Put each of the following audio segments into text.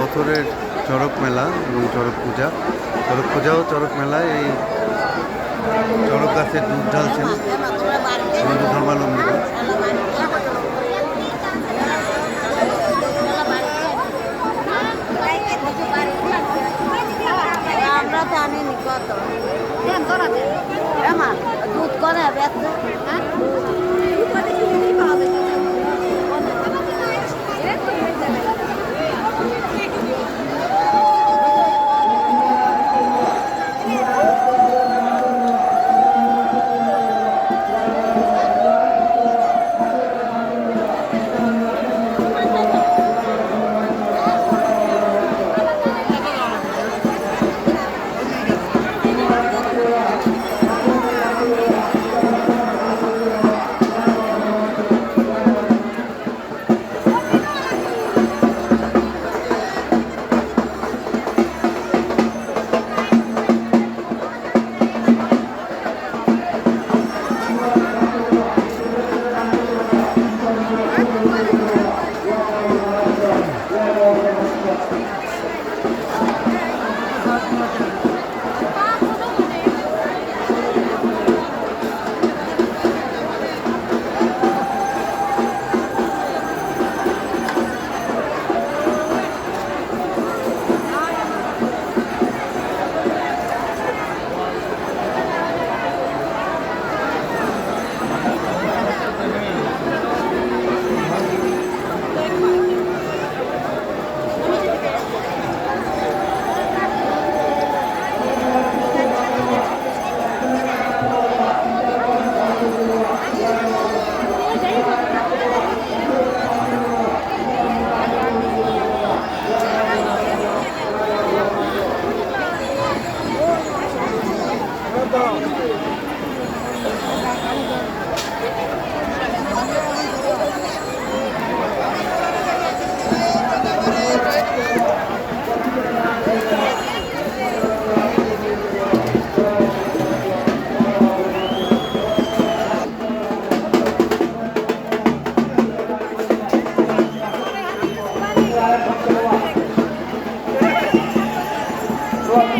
বছরের চড়ক মেলা এবং চড়ক পূজা। চড়ক পূজা ও চড়ক মেলায় এই চড়ক গাছের দুধ ঢালছেন।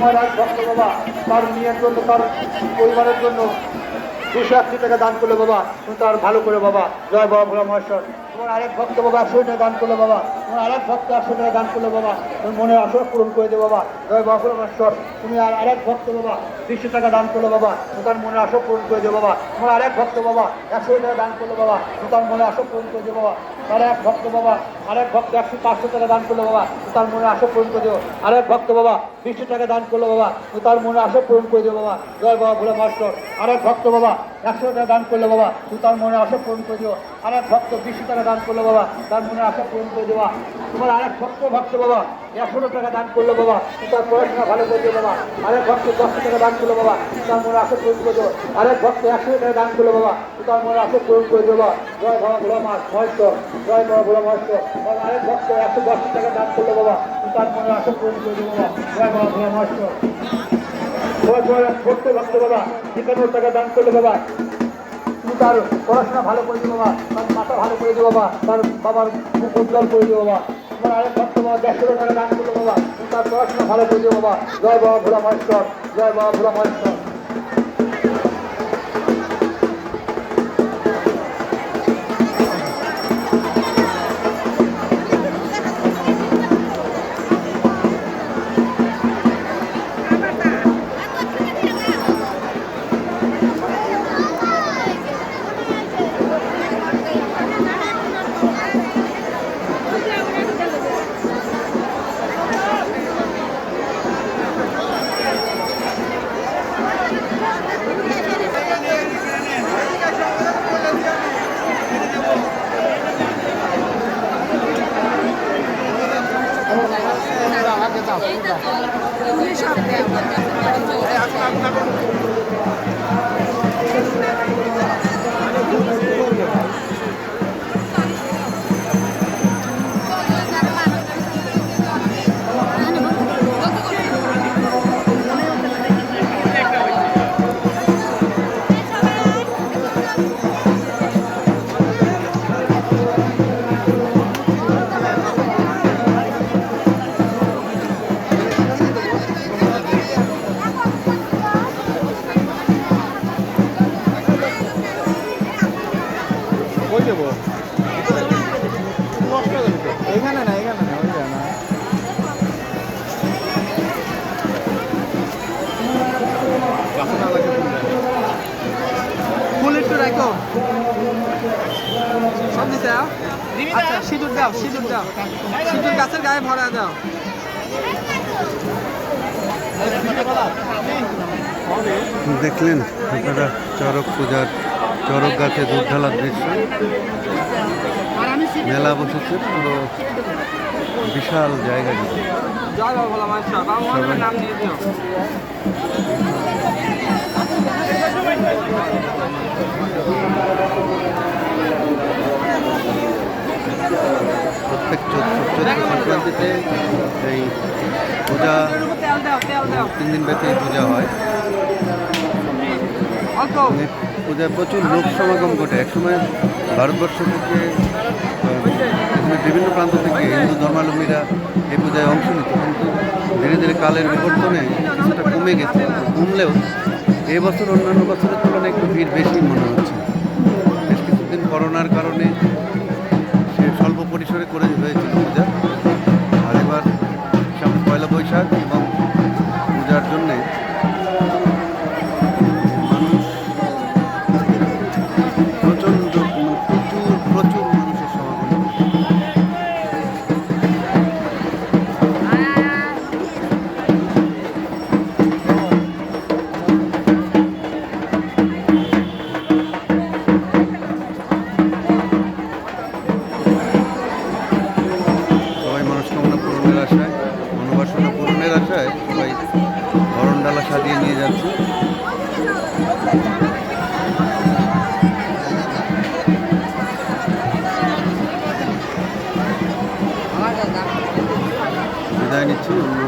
মহারাজ ভক্ত বাবা তার মেয়ের জন্য, তার পরিবারের জন্য দুশো আশি টাকা দান করল বাবা তুমি তার ভালো করে বাবা, জয় বাবা ভোলা মহেশ্বর। তোমার আরেক ভক্ত বাবা একশো টাকা দান করল বাবা। আরেক ভক্ত একশো টাকা দান করল, বাবা। আশা পূরণ করে বাবা। তুমি আর বাবা দুশো টাকা দান করল, বাবা। তার মনের পূরণ করে বাবা। ভক্ত, বাবা একশো দান করল, বাবা। তার মনে আশা পূরণ করে বাবা। তার ভক্ত, বাবা। একশো টাকা দান করল, বাবা। তার মনে পূরণ করে দেবো আরেক ভক্ত, বাবা দুশো টাকা দান করল, বাবা। তার মনে আশা পূরণ করে দেবো বাবা। জয় বাবা, ভোলা মাস্টার আরেক ভক্ত, বাবা একশো টাকা দান করল, বাবা। তার মনে আশা পূরণ করে দেবো আরেক ভক্ত বিশো টাকা দান করল, বাবা। তার মনে আশা পূরণ করে দেওয়া তোমার আরেক ভক্ত ভক্ত বাবা একশো টাকা দান করল বাবা, তার পড়াশোনা ভালো করে দেবো বাবা, আরেক ভক্ত দশশো টাকা দান করল বাবা, তার মনে আশা পূরণ করে আরেক ভক্ত একশো টাকা দান করল বাবা, তার মনে আশা পূরণ করে দেবো। জয় বাবা ভোলা মাস মহেশ্ব জয় বাবা ভোলা মহেশ্ব আরেক ভক্ত একশো দশশো টাকা দান করল বাবা, তার মনে আশা পূরণ করে দেবো বাবা, জয় বাবা ভোলা মহেশ্ব ছোট্ট ভক্ত বাবা, একান্ন টাকা দান করল বাবা। তার পড়াশোনা ভালো করে দিও বাবা, তার মাথা ভালো করে দিও বাবা, তার বাবার মুখ উজ্জ্বল করে দিও বাবা। তোমার আরেক ভক্ত বাবা দেড়শো টাকা দান করল বাবা। তার পড়াশোনা ভালো করে দিও বাবা। জয় বাবা ভোলা মহেশ্বর জয় বাবা ভোলা মহেশ্বর এগুলি সব দেয় আচ্ছা সিঁদুর দাও সিঁদুর দাও। সিঁদুর গাছের গায়ে ভরা দাও। দেখলেন আপনারা চড়ক পূজার চরক গাছে দুধ ঢালার দৃশ্য। মেলা বসেছে পুরো বিশাল জায়গা। জয় বাবা নাম নিয়ে সংক্রান্তিতে এই পূজা, তিন দিন ব্যাপী পূজা হয়। পূজায় প্রচুর লোক সমাগম ঘটে। একসময় ভারতবর্ষ থেকে বিভিন্ন প্রান্ত থেকে হিন্দু ধর্মাবলম্বীরা এই পূজায় অংশ নিত। কিন্তু ধীরে ধীরে কালের বিবর্তনে কিছুটা কমে গেছে। কমলেও এবছর অন্যান্য বছরের তুলনায় একটু ভিড় বেশি মনে হচ্ছে। বেশ কিছুদিন করোনার কারণে arkadaşlar. 嗯。